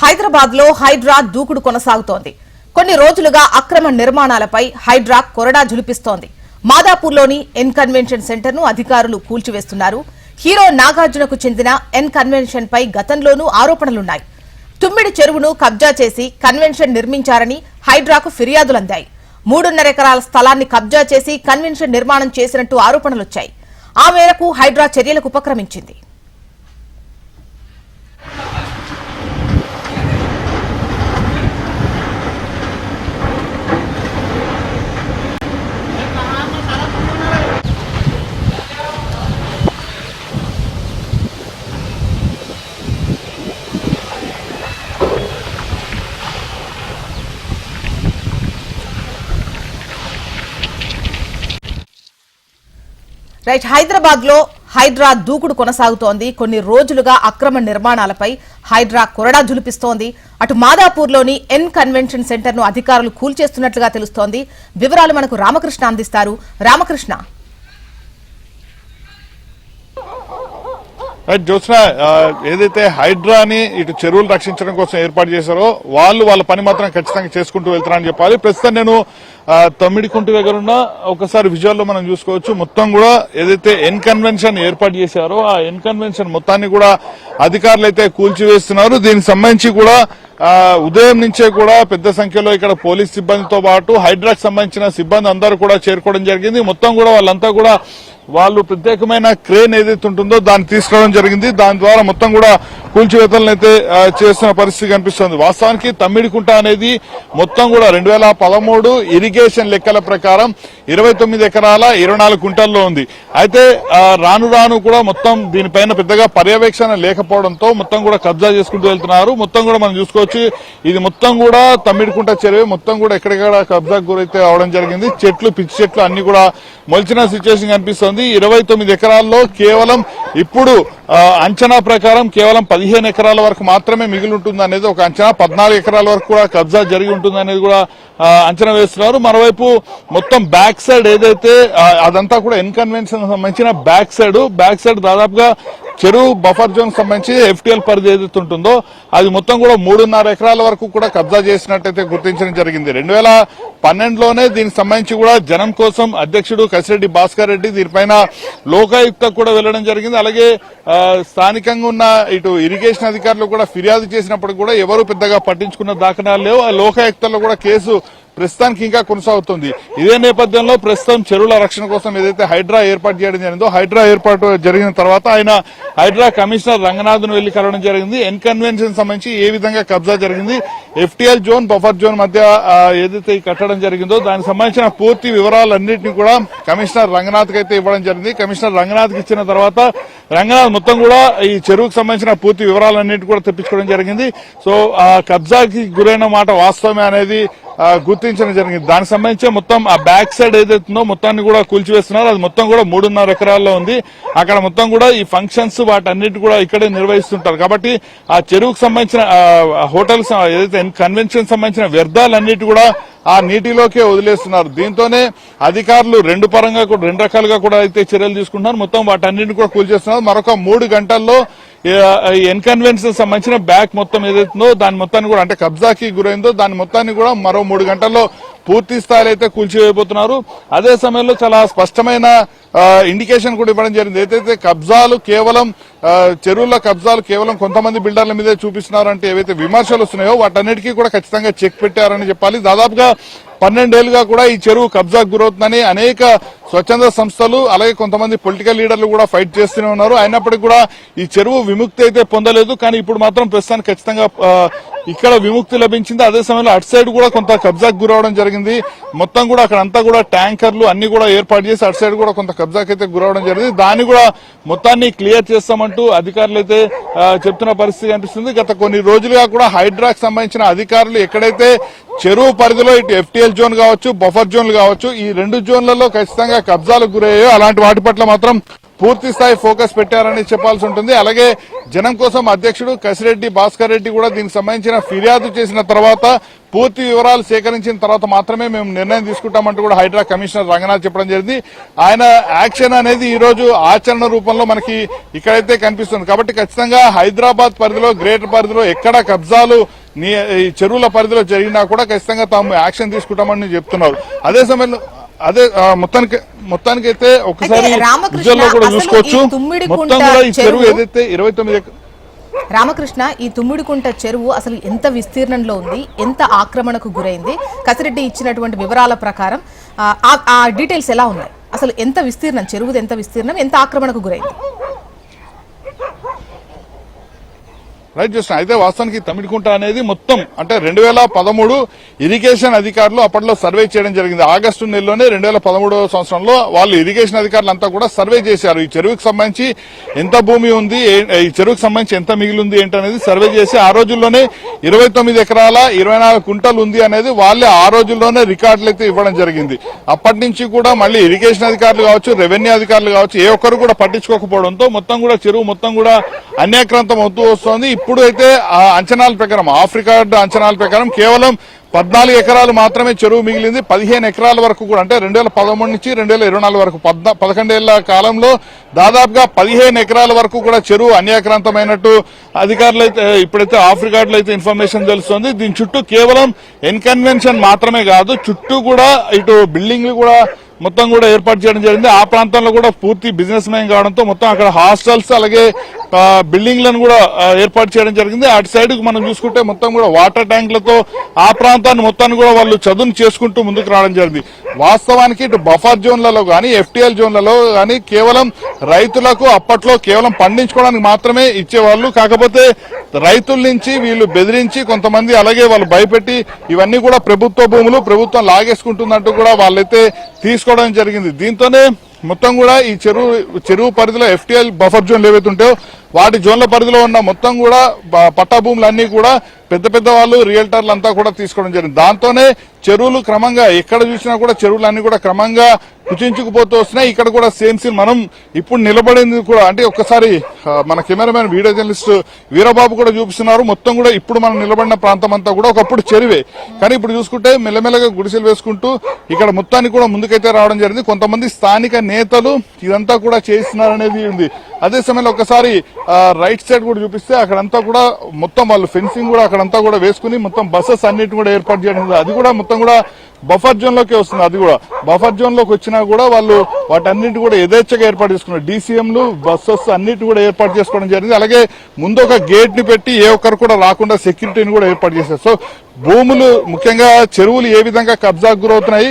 హైదరాబాద్లో హైడ్రా దూకుడు కొనసాగుతోంది. కొన్ని రోజులుగా అక్రమ నిర్మాణాలపై హైడ్రా కొరడా జులిపిస్తోంది మాదాపూర్లోని ఎన్ కన్వెన్షన్ సెంటర్ను అధికారులు కూల్చివేస్తున్నారు. హీరో నాగార్జునకు చెందిన ఎన్ కన్వెన్షన్ పై గతంలోనూ ఆరోపణలున్నాయి. తుమ్మిడి చెరువును కబ్జా చేసి కన్వెన్షన్ నిర్మించారని హైడ్రాకు ఫిర్యాదులందాయి. మూడున్నర ఎకరాల స్థలాన్ని కబ్జా చేసి కన్వెన్షన్ నిర్మాణం చేసినట్టు ఆరోపణలొచ్చాయి. ఆ మేరకు హైడ్రా చర్యలకు ఉపక్రమించింది. రైట్ హైదరాబాద్లో హైడ్రా దూకుడు కొనసాగుతోంది. కొన్ని రోజులుగా అక్రమ నిర్మాణాలపై హైడ్రా కొరడా జులిపిస్తోంది అటు మాదాపూర్లోని ఎన్ కన్వెన్షన్ సెంటర్ను అధికారులు కూల్చేస్తున్నట్లుగా తెలుస్తోంది. వివరాలు మనకు రామకృష్ణ అందిస్తారు. రామకృష్ణ. రైట్ జ్యోత్స్న ఏదైతే హైడ్రాని ఇటు చెరువులు రక్షించడం కోసం ఏర్పాటు చేశారో వాళ్ళు వాళ్ళ పని మాత్రం ఖచ్చితంగా చేసుకుంటూ వెళ్తారని చెప్పాలి. ప్రస్తుతం నేను తమ్మిడి తమ్మిడికుంట దగ్గర ఉన్న ఒకసారి విజువల్లో మనం చూసుకోవచ్చు. మొత్తం కూడా ఏదైతే ఎన్ కన్వెన్షన్ ఏర్పాటు చేశారో ఆ ఎన్ కన్వెన్షన్ మొత్తాన్ని కూడా అధికారులు అయితే కూల్చివేస్తున్నారు. దీనికి సంబంధించి కూడా ఉదయం నుంచే కూడా పెద్ద సంఖ్యలో ఇక్కడ పోలీస్ సిబ్బందితో పాటు హైడ్రాక్ సంబంధించిన సిబ్బంది అందరూ కూడా చేరుకోవడం జరిగింది. మొత్తం కూడా వాళ్ళంతా కూడా వాళ్ళు ప్రత్యేకమైన క్రేన్ ఏదైతే ఉంటుందో దాన్ని తీసుకురావడం జరిగింది. దాని ద్వారా మొత్తం కూడా కూల్చివేతలను అయితే చేస్తున్న పరిస్థితి కనిపిస్తుంది. వాస్తవానికి తమ్మిడికుంట అనేది మొత్తం కూడా రెండు వేల పదమూడు ఇరిగేషన్ లెక్కల ప్రకారం ఇరవై తొమ్మిది ఎకరాల ఇరవై నాలుగు కుంటల్లో ఉంది. అయితే రాను రాను కూడా మొత్తం దీనిపైన పెద్దగా పర్యవేక్షణ లేకపోవడంతో మొత్తం కూడా కబ్జా చేసుకుంటూ వెళ్తున్నారు. మొత్తం కూడా మనం చూసుకోవచ్చు. ఇది మొత్తం కూడా తమ్మిడికుంట చెరువు. మొత్తం కూడా ఎక్కడెక్కడ కబ్జాకు గురైతే అవడం జరిగింది. చెట్లు పిచ్చి చెట్లు అన్ని కూడా మొలిచిన సిచ్యువేషన్ కనిపిస్తుంది. ఇరవై తొమ్మిది ఎకరాల్లో కేవలం ఇప్పుడు అంచనా ప్రకారం కేవలం పదిహేను ఎకరాల వరకు మాత్రమే మిగిలి ఉంటుంది అనేది ఒక అంచనా. పద్నాలుగు ఎకరాల వరకు కూడా కబ్జా జరిగి ఉంటుంది అనేది కూడా అంచనా వేస్తున్నారు. మరోవైపు మొత్తం బ్యాక్ సైడ్ ఏదైతే అదంతా కూడా ఇన్కన్వెన్షన్ సంబంధించిన బ్యాక్ సైడ్. బ్యాక్ సైడ్ దాదాపుగా చెరువు బఫర్ జోన్ సంబంధించి ఎఫ్టీఎల్ పరిధి ఏదైతే ఉంటుందో అది మొత్తం కూడా మూడున్నర ఎకరాల వరకు కూడా కబ్జా చేసినట్టయితే గుర్తించడం జరిగింది. రెండు వేల పన్నెండులోనే దీనికి సంబంధించి కూడా జనం కోసం అధ్యక్షుడు కసిరెడ్డి భాస్కర్ రెడ్డి దీనిపైన లోకాయుక్త కూడా వెళ్ళడం జరిగింది. అలాగే స్థానికంగా ఉన్న ఇటు ఇరిగేషన్ అధికారులు కూడా ఫిర్యాదు చేసినప్పుడు కూడా ఎవరు పెద్దగా పట్టించుకున్న దాఖలాలు లేవు. ఆ లోకాయుక్తలో కూడా కేసు ప్రస్తుతానికి ఇంకా కొనసాగుతుంది. ఇదే నేపథ్యంలో ప్రస్తుతం చెరువుల రక్షణ కోసం ఏదైతే హైడ్రా ఏర్పాటు చేయడం జరిగిందో హైడ్రా ఏర్పాటు జరిగిన తర్వాత ఆయన హైడ్రా కమిషనర్ రంగనాథ్ను వెళ్ళి కలవడం జరిగింది. ఎన్ కన్వెన్షన్ సంబంధించి ఏ విధంగా కబ్జా జరిగింది ఎఫ్టీఎల్ జోన్ బఫర్ జోన్ మధ్య ఏదైతే కట్టడం జరిగిందో దానికి సంబంధించిన పూర్తి వివరాలన్నింటినీ కూడా కమిషనర్ రంగనాథ్ అయితే ఇవ్వడం జరిగింది. కమిషనర్ రంగనాథ్కి ఇచ్చిన తర్వాత రంగనాథ్ మొత్తం కూడా ఈ చెరువుకు సంబంధించిన పూర్తి వివరాలన్నింటి కూడా తెప్పించుకోవడం జరిగింది. సో ఆ కబ్జాకి గురైన మాట వాస్తవమే అనేది గుర్తించడం జరిగింది. దానికి సంబంధించి మొత్తం ఆ బ్యాక్ సైడ్ ఏదైతుందో మొత్తాన్ని కూడా కూల్చివేస్తున్నారు. అది మొత్తం కూడా మూడున్నర ఎకరాల్లో ఉంది. అక్కడ మొత్తం కూడా ఈ ఫంక్షన్స్ వాటన్నిటి కూడా ఇక్కడే నిర్వహిస్తుంటారు. కాబట్టి ఆ చెరువుకు సంబంధించిన హోటల్స్ ఏదైతే కన్వెన్షన్ సంబంధించిన వ్యర్థాలన్నిటి కూడా ఆ నీటిలోకే వదిలేస్తున్నారు. దీంతోనే అధికారులు రెండు పరంగా కూడా రెండు రకాలుగా కూడా అయితే చర్యలు తీసుకుంటున్నారు. మొత్తం వాటన్నిటిని కూడా కూల్చేస్తున్నారు. మరొక మూడు గంటల్లో ఎన్కన్వెన్షన్ సంబంధించిన బ్యాక్ మొత్తం ఏదైతుందో దాని మొత్తాన్ని కూడా అంటే కబ్జాకి గురైందో దాని మొత్తాన్ని కూడా మరో మూడు గంటల్లో పూర్తి స్థాయిలో అయితే కూల్చివేయబోతున్నారు. అదే సమయంలో చాలా స్పష్టమైన ఇండికేషన్ కూడా ఇవ్వడం జరిగింది. ఏదైతే కబ్జాలు కేవలం ఆ, చెరువుల కబ్జాలు కేవలం కొంతమంది బిల్డర్ల మీదే చూపిస్తున్నారు అంటే ఏవైతే విమర్శలు వస్తున్నాయో వాటన్నిటికీ కూడా ఖచ్చితంగా చెక్ పెట్టారని చెప్పాలి. దాదాపుగా పన్నెండేళ్ళుగా కూడా ఈ చెరువు కబ్జాకు గురవుతుందని అనేక స్వచ్ఛంద సంస్థలు అలాగే కొంతమంది పొలిటికల్ లీడర్లు కూడా ఫైట్ చేస్తూనే ఉన్నారు. అయినప్పటికీ కూడా ఈ చెరువు విముక్తి అయితే పొందలేదు. కానీ ఇప్పుడు మాత్రం ప్రస్తుతానికి ఖచ్చితంగా ఇక్కడ విముక్తి లభించింది. అదే సమయంలో అటు సైడ్ కూడా కొంత కబ్జాకు గురవడం జరిగింది. మొత్తం కూడా అక్కడ అంతా కూడా ట్యాంకర్లు అన్ని కూడా ఏర్పాటు చేసి అటు సైడ్ కూడా కొంత కబ్జాకి అయితే గురవడం జరిగింది. దాన్ని కూడా మొత్తాన్ని క్లియర్ చేస్తామంటూ అధికారులు అయితే చెప్తున్న పరిస్థితి కనిపిస్తుంది. గత కొన్ని రోజులుగా కూడా హైడ్రాక్ సంబంధించిన అధికారులు ఎక్కడైతే చెరువు పరిధిలో ఇటు ఎఫ్టీఎల్ జోన్ కావచ్చు బఫర్ జోన్లు కావచ్చు ఈ రెండు జోన్లలో ఖచ్చితంగా కబ్జాలకు గురయ్యాయో అలాంటి వాటి పట్ల మాత్రం పూర్తి స్థాయి ఫోకస్ పెట్టారని చెప్పాల్సి ఉంటుంది. అలాగే జనం కోసం అధ్యక్షుడు కసిరెడ్డి భాస్కర్ రెడ్డి కూడా దీనికి సంబంధించిన ఫిర్యాదు చేసిన తర్వాత పూర్తి వివరాలు సేకరించిన తర్వాత మాత్రమే మేము నిర్ణయం తీసుకుంటామంటూ కూడా హైడ్రా కమిషనర్ రంగనాథ్ చెప్పడం జరిగింది. ఆయన యాక్షన్ అనేది ఈ రోజు ఆచరణ రూపంలో మనకి ఇక్కడైతే కనిపిస్తుంది. కాబట్టి ఖచ్చితంగా హైదరాబాద్ పరిధిలో గ్రేటర్ పరిధిలో ఎక్కడ కబ్జాలు నీ ఈ చెరువుల పరిధిలో జరిగినా కూడా ఖచ్చితంగా తాము యాక్షన్ తీసుకుంటామని చెప్తున్నారు. అదే సమయంలో అదే మొత్తానికి మొత్తానికైతే ఒకసారి విజువల్లో కూడా చూసుకోవచ్చు. మొత్తం కూడా ఈ చెరువు చెరువు- ఏదైతే ఇరవై తొమ్మిది రామకృష్ణ ఈ తుమ్మిడికుంట చెరువు అసలు ఎంత విస్తీర్ణంలో ఉంది ఎంత ఆక్రమణకు గురైంది? కసిరెడ్డి ఇచ్చినటువంటి వివరాల ప్రకారం ఆ, డీటెయిల్స్ ఎలా ఉన్నాయి? అసలు ఎంత విస్తీర్ణం చెరువుది ఎంత విస్తీర్ణం ఎంత ఆక్రమణకు గురైంది? రైట్ చేసిన అయితే వాస్తవానికి తమిడికుంట అనేది మొత్తం అంటే రెండు వేల పదమూడు ఇరిగేషన్ అధికారులు అప్పట్లో సర్వే చేయడం జరిగింది. ఆగస్టు నెలలోనే రెండు వేల పదమూడవ సంవత్సరంలో వాళ్ళు ఇరిగేషన్ అధికారులు అంతా కూడా సర్వే చేశారు. ఈ చెరువుకి సంబంధించి ఎంత భూమి ఉంది ఈ చెరువుకి సంబంధించి ఎంత మిగిలి ఉంది ఏంటనేది సర్వే చేసి ఆ రోజుల్లోనే ఇరవై తొమ్మిది ఎకరాల ఇరవై నాలుగు కుంటలు ఉంది అనేది వాళ్ళే ఆ రోజుల్లోనే రికార్డులు అయితే ఇవ్వడం జరిగింది. అప్పటి నుంచి కూడా మళ్ళీ ఇరిగేషన్ అధికారులు కావచ్చు రెవెన్యూ అధికారులు కావచ్చు ఏ ఒక్కరు కూడా పట్టించుకోకపోవడంతో మొత్తం కూడా చెరువు మొత్తం కూడా అన్యాక్రాంతం అవుతూ వస్తోంది. ఇప్పుడు అయితే ఆ అంచనాల ప్రకారం ఆఫ్రికా అంచనాల ప్రకారం కేవలం పద్నాలుగు ఎకరాలు మాత్రమే చెరువు మిగిలింది. పదిహేను ఎకరాల వరకు కూడా అంటే రెండు వేల పదమూడు నుంచి రెండు వేల ఇరవై నాలుగు వరకు. పద్నా పదకొండేళ్ళ కాలంలో దాదాపుగా పదిహేను ఎకరాల వరకు కూడా చెరువు అన్యాక్రాంతమైనట్టు అధికారులు అయితే ఇప్పుడైతే ఆఫ్రికాలో అయితే ఇన్ఫర్మేషన్ తెలుస్తుంది. దీని చుట్టూ కేవలం ఎన్కన్వెన్షన్ మాత్రమే కాదు చుట్టూ కూడా ఇటు బిల్డింగ్లు కూడా మొత్తం కూడా ఏర్పాటు చేయడం జరిగింది. ఆ ప్రాంతంలో కూడా పూర్తి బిజినెస్ మ్యాన్ కావడంతో మొత్తం అక్కడ హాస్టల్స్ అలాగే బిల్డింగ్లను కూడా ఏర్పాటు చేయడం జరిగింది. అటు సైడ్ మనం చూసుకుంటే మొత్తం కూడా వాటర్ ట్యాంకులతో ఆ ప్రాంతాన్ని మొత్తాన్ని కూడా వాళ్ళు చదును చేసుకుంటూ ముందుకు రావడం జరిగింది. వాస్తవానికి ఇటు బఫర్ జోన్లలో కానీ ఎఫ్టీఎల్ జోన్లలో కానీ కేవలం రైతులకు అప్పట్లో కేవలం పండించుకోవడానికి మాత్రమే ఇచ్చేవాళ్ళు. కాకపోతే రైతుల నుంచి వీళ్ళు బెదిరించి కొంతమంది అలాగే వాళ్ళు భయపెట్టి ఇవన్నీ కూడా ప్రభుత్వ భూములు ప్రభుత్వం లాగేసుకుంటుందంటూ కూడా వాళ్ళైతే తీసుకోవడం జరిగింది. దీంతోనే మొత్తం కూడా ఈ చెరువు చెరువు పరిధిలో ఎఫ్టీఎల్ బఫర్ జోన్లు ఏవైతే ఉంటాయో వాటి జోన్ల పరిధిలో ఉన్న మొత్తం కూడా పట్టా భూములన్నీ కూడా పెద్ద పెద్ద వాళ్ళు రియల్టర్లు అంతా కూడా తీసుకోవడం జరిగింది. దాంతోనే చెరువులు క్రమంగా ఎక్కడ చూసినా కూడా చెరువులన్నీ కూడా క్రమంగా కుచించుకుపోతూ వస్తున్నాయి. ఇక్కడ కూడా సేమ్ సీన్ మనం ఇప్పుడు నిలబడింది కూడా అంటే ఒక్కసారి మన కెమెరామెన్ వీడియో జర్నలిస్ట్ వీరబాబు కూడా చూపిస్తున్నారు. మొత్తం కూడా ఇప్పుడు మనం నిలబడిన ప్రాంతం అంతా కూడా ఒకప్పుడు చెరువే. కానీ ఇప్పుడు చూసుకుంటే మెల్లమెల్లగా గుడిసెలు వేసుకుంటూ ఇక్కడ మొత్తానికి కూడా ముందుకైతే రావడం జరిగింది. కొంతమంది స్థానిక నేతలు ఇదంతా కూడా చేస్తున్నారనేది ఉంది. అదే సమయంలో ఒకసారి రైట్ సైడ్ కూడా చూపిస్తే అక్కడంతా కూడా మొత్తం వాళ్ళు ఫెన్సింగ్ కూడా అక్కడంతా కూడా వేసుకుని మొత్తం బస్సెస్ అన్నిటి కూడా ఏర్పాటు చేయడం అది కూడా మొత్తం కూడా బఫర్ జోన్లోకి వస్తుంది అది కూడా. బఫర్ జోన్లోకి వచ్చినా కూడా వాళ్ళు వాటన్నిటి కూడా యథేచ్ఛగా ఏర్పాటు చేసుకున్నారు. డీసీఎంలు బస్సెస్ అన్నిటి కూడా ఏర్పాటు చేసుకోవడం జరిగింది. అలాగే ముందు ఒక గేట్ని పెట్టి ఏ ఒక్కరు కూడా రాకుండా సెక్యూరిటీని కూడా ఏర్పాటు చేశారు. సో భూములు ముఖ్యంగా చెరువులు ఏ విధంగా కబ్జాకు గురవుతున్నాయి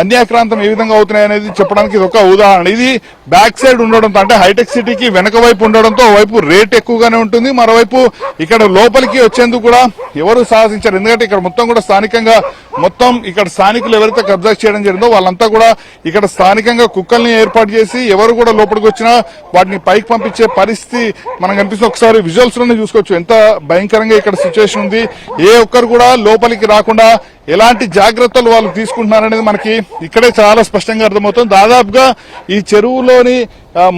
అన్యాక్రాంతం ఏ విధంగా అవుతున్నాయి అనేది చెప్పడానికి ఇది ఒక ఉదాహరణ. ఇది బ్యాక్ సైడ్ ఉండడంతో అంటే హైటెక్ సిటీకి వెనక వైపు ఉండడంతో వైపు రేట్ ఎక్కువగానే ఉంటుంది మరోవైపు ఇక్కడ లోపలికి వచ్చేందుకు కూడా ఎవరు సాహసించారు ఎందుకంటే ఇక్కడ మొత్తం కూడా స్థానికంగా మొత్తం ఇక్కడ స్థానికులు ఎవరైతే కబ్జా చేయడం జరిగిందో వాళ్ళంతా కూడా ఇక్కడ స్థానికంగా కుక్కల్ని ఏర్పాటు చేసి ఎవరు కూడా లోపలికి వచ్చినా వాటిని పైకి పంపించే పరిస్థితి మనం కనిపిస్తుంది. ఒకసారి విజువల్స్లోనే చూసుకోవచ్చు. ఎంత భయంకరంగా ఇక్కడ సిచ్యువేషన్ ఉంది. ఏ ఒక్కరు కూడా లోపలికి రాకుండా ఎలాంటి జాగ్రత్తలు వాళ్ళు తీసుకుంటున్నారనేది మనకి ఇక్కడే చాలా స్పష్టంగా అర్థమవుతుంది. దాదాపుగా ఈ చెరువులోని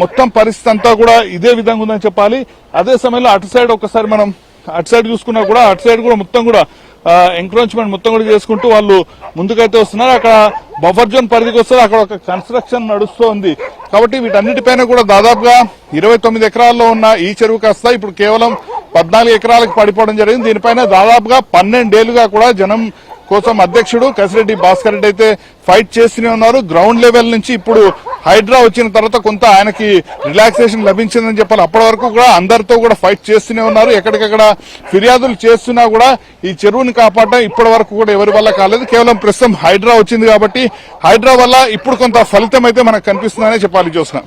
మొత్తం పరిస్థితి అంతా కూడా ఇదే విధంగా ఉందని చెప్పాలి. అదే సమయంలో అటు సైడ్ ఒకసారి మనం అటు సైడ్ చూసుకున్నా కూడా అటు సైడ్ కూడా మొత్తం కూడా ఎంక్రోచ్మెంట్ మొత్తం కూడా చేసుకుంటూ వాళ్ళు ముందుకైతే వస్తున్నారు. అక్కడ బఫర్ జోన్ పరిధికి వస్తారు. అక్కడ ఒక కన్స్ట్రక్షన్ నడుస్తోంది. కాబట్టి వీటన్నిటిపైన కూడా దాదాపుగా ఇరవై తొమ్మిది ఎకరాల్లో ఉన్న ఈ చెరువు కాస్త ఇప్పుడు కేవలం పద్నాలుగు ఎకరాలకు పడిపోవడం జరిగింది. దీనిపైన దాదాపుగా పన్నెండేళ్ళుగా కూడా జనం కోసం అధ్యక్షుడు కసిరెడ్డి భాస్కర్ రెడ్డి అయితే ఫైట్ చేస్తూనే ఉన్నారు. గ్రౌండ్ లెవెల్ నుంచి ఇప్పుడు హైడ్రా వచ్చిన తర్వాత కొంత ఆయనకి రిలాక్సేషన్ లభించిందని చెప్పాలి. అప్పటి వరకు కూడా అందరితో కూడా ఫైట్ చేస్తూనే ఉన్నారు. ఎక్కడికక్కడ ఫిర్యాదులు చేస్తున్నా కూడా ఈ చెరువుని కాపాడడం ఇప్పటి వరకు కూడా ఎవరి వల్ల కాలేదు. కేవలం ప్రస్తుతం హైడ్రా వచ్చింది కాబట్టి హైడ్రా వల్ల ఇప్పుడు కొంత ఫలితం అయితే మనకు కనిపిస్తుందనే చెప్పాలి చూసిన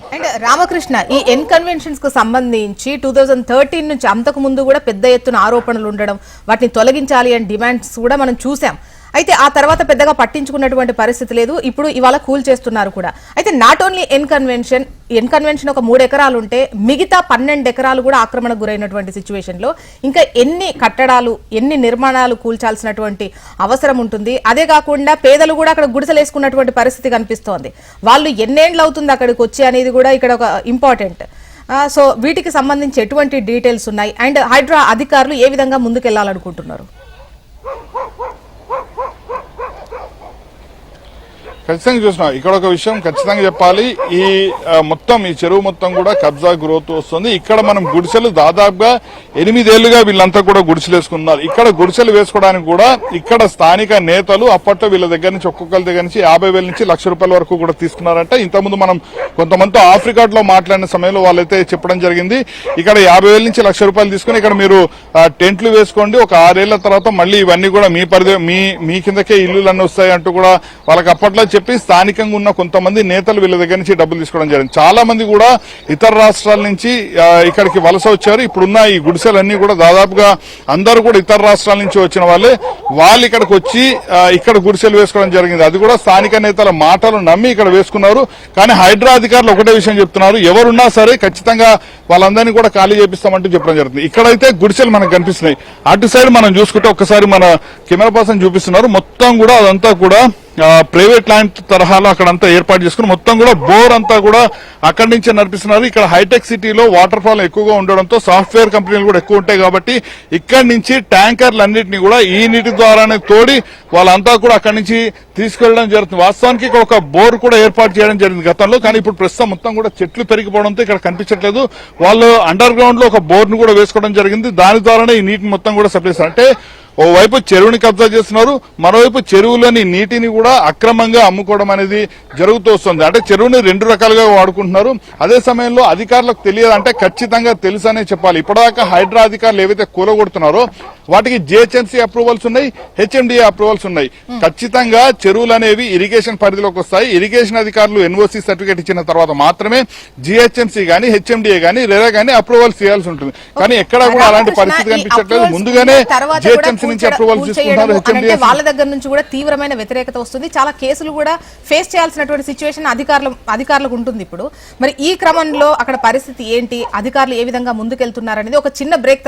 రామకృష్ణ ఈ ఎన్కన్వెన్షన్స్కు సంబంధించి టూ థౌజండ్ థర్టీన్ నుంచి అంతకు ముందు కూడా పెద్ద ఎత్తున ఆరోపణలు ఉండడం వాటిని తొలగించాలి అని డిమాండ్స్ కూడా మనం చూసాం. అయితే ఆ తర్వాత పెద్దగా పట్టించుకున్నటువంటి పరిస్థితి లేదు. ఇప్పుడు ఇవాళ కూల్ చేస్తున్నారు కూడా. అయితే not only N convention N convention ఒక మూడు ఎకరాలు ఉంటే మిగతా పన్నెండు ఎకరాలు కూడా ఆక్రమణకు గురైనటువంటి సిచ్యువేషన్లో ఇంకా ఎన్ని కట్టడాలు ఎన్ని నిర్మాణాలు కూల్చాల్సినటువంటి అవసరం ఉంటుంది. అదే కాకుండా పేదలు కూడా అక్కడ గుడిసెలేసుకున్నటువంటి పరిస్థితి కనిపిస్తోంది. వాళ్ళు ఎన్నేండ్లు అవుతుంది అక్కడికి వచ్చి అనేది కూడా ఇక్కడ ఒక ఇంపార్టెంట్ సో వీటికి సంబంధించి ఎటువంటి డీటెయిల్స్ ఉన్నాయి? అండ్ హైడ్రా అధికారులు ఏ విధంగా ముందుకెళ్ళాలనుకుంటున్నారు? ఖచ్చితంగా చూసిన. ఇక్కడ ఒక విషయం ఖచ్చితంగా చెప్పాలి. ఈ మొత్తం ఈ చెరువు మొత్తం కూడా కబ్జా గ్రోత్ వస్తుంది. ఇక్కడ మనం గుడిసెలు దాదాపుగా ఎనిమిదేళ్ళుగా వీళ్ళంతా కూడా గుడిసెలు వేసుకున్నారు ఇక్కడ గుడిసెలు వేసుకోవడానికి కూడా ఇక్కడ స్థానిక నేతలు అప్పట్లో వీళ్ళ దగ్గర నుంచి ఒక్కొక్కరి దగ్గర నుంచి యాభై వేల నుంచి లక్ష రూపాయల వరకు కూడా తీసుకున్నారంటే. ఇంతకుముందు మనం కొంతమందితో ఆఫ్రికాలో మాట్లాడిన సమయంలో వాళ్ళైతే చెప్పడం జరిగింది. ఇక్కడ యాభై వేల నుంచి లక్ష రూపాయలు తీసుకుని ఇక్కడ మీరు టెంట్లు వేసుకోండి. ఒక ఆరేళ్ళ తర్వాత మళ్ళీ ఇవన్నీ కూడా మీ పరిధి మీ మీ కిందకే ఇల్లులన్నీ వస్తాయి అంటూ కూడా వాళ్ళకి అప్పట్లో చెప్పి స్థానికంగా ఉన్న కొంతమంది నేతలు వీళ్ళ దగ్గర నుంచి డబ్బులు తీసుకోవడం జరిగింది. చాలా మంది కూడా ఇతర రాష్ట్రాల నుంచి ఇక్కడికి వలస వచ్చారు. ఇప్పుడున్న ఈ గుడిసెలన్నీ కూడా దాదాపుగా అందరూ కూడా ఇతర రాష్ట్రాల నుంచి వచ్చిన వాళ్ళే. వాళ్ళు ఇక్కడికి వచ్చి ఇక్కడ గుడిసెలు వేసుకోవడం జరిగింది. అది కూడా స్థానిక నేతల మాటలు నమ్మి ఇక్కడ వేసుకున్నారు. కానీ హైడ్రా అధికారులు ఒకటే విషయం చెప్తున్నారు. ఎవరున్నా సరే ఖచ్చితంగా వాళ్ళందరినీ కూడా ఖాళీ చేపిస్తామంటూ చెప్పడం జరుగుతుంది. ఇక్కడైతే గుడిసెలు మనకు కనిపిస్తున్నాయి. అటు సైడ్ మనం చూసుకుంటే ఒక్కసారి మన కెమెరా పర్సన్ చూపిస్తున్నారు. మొత్తం కూడా అదంతా కూడా ప్రైవేట్ ల్యాండ్ తరహాలో అక్కడంతా ఏర్పాటు చేసుకుని మొత్తం కూడా బోర్ అంతా కూడా అక్కడి నుంచే నడిపిస్తున్నారు. ఇక్కడ హైటెక్ సిటీలో వాటర్ ఫాల్ ఎక్కువగా ఉండడంతో సాఫ్ట్వేర్ కంపెనీలు కూడా ఎక్కువ ఉంటాయి కాబట్టి ఇక్కడి నుంచి ట్యాంకర్లన్నింటినీ కూడా ఈ నీటి ద్వారానే తోడి వాళ్ళంతా కూడా అక్కడి నుంచి తీసుకెళ్ళడం జరుగుతుంది. వాస్తవానికి ఇక్కడ ఒక బోర్ కూడా ఏర్పాటు చేయడం జరిగింది గతంలో కానీ ఇప్పుడు ప్రస్తుతం మొత్తం కూడా చెట్లు పెరిగిపోవడంతో ఇక్కడ కనిపించట్లేదు. వాళ్ళు అండర్ గ్రౌండ్లో ఒక బోర్ను కూడా వేసుకోవడం జరిగింది. దాని ద్వారానే ఈ నీటిని మొత్తం కూడా సప్లై అంటే ఓవైపు చెరువుని కబ్జా చేస్తున్నారు మరోవైపు చెరువులోని నీటిని కూడా అక్రమంగా అమ్ముకోవడం అనేది జరుగుతూ వస్తుంది. అంటే చెరువుని రెండు రకాలుగా వాడుకుంటున్నారు. అదే సమయంలో అధికారులకు తెలియదు అంటే ఖచ్చితంగా తెలుసనే చెప్పాలి. ఇప్పటిదాకా హైడ్రా అధికారులు ఏవైతే కూలగొడుతున్నారో వాటికి జిహెచ్ఎంసీ అప్రూవల్స్ ఉన్నాయి హెచ్ఎండిఏ అప్రూవల్స్ ఉన్నాయి. ఖచ్చితంగా చెరువులు అనేవి ఇరిగేషన్ పరిధిలోకి వస్తాయి. ఇరిగేషన్ అధికారులు ఎన్ఓసి సర్టిఫికేట్ ఇచ్చిన తర్వాత మాత్రమే జిహెచ్ఎంసీ గానీ హెచ్ఎండిఏ గానీ లేదా గానీ అప్రూవల్స్ చేయాల్సి ఉంటుంది. కానీ ఎక్కడా కూడా అలాంటి పరిస్థితి కనిపించట్లేదు. ముందుగానే తర్వాత జిహెచ్ఎంసీ నుంచి కూల్చేయడము తీసుకుంటారు హెచ్ఎండిఏ వాళ్ళ దగ్గర నుంచి కూడా తీవ్రమైన వ్యతిరేకత వస్తుంది. చాలా కేసులు కూడా ఫేస్ చేయాల్సినటువంటి సిచ్యువేషన్ అధికారులు అధికారులకు ఉంటుంది ఇప్పుడు. మరి ఈ క్రమంలో అక్కడ పరిస్థితి ఏంటి? అధికారులు ఏ విధంగా ముందుకెళ్తున్నారనేది ఒక చిన్న బ్రేక్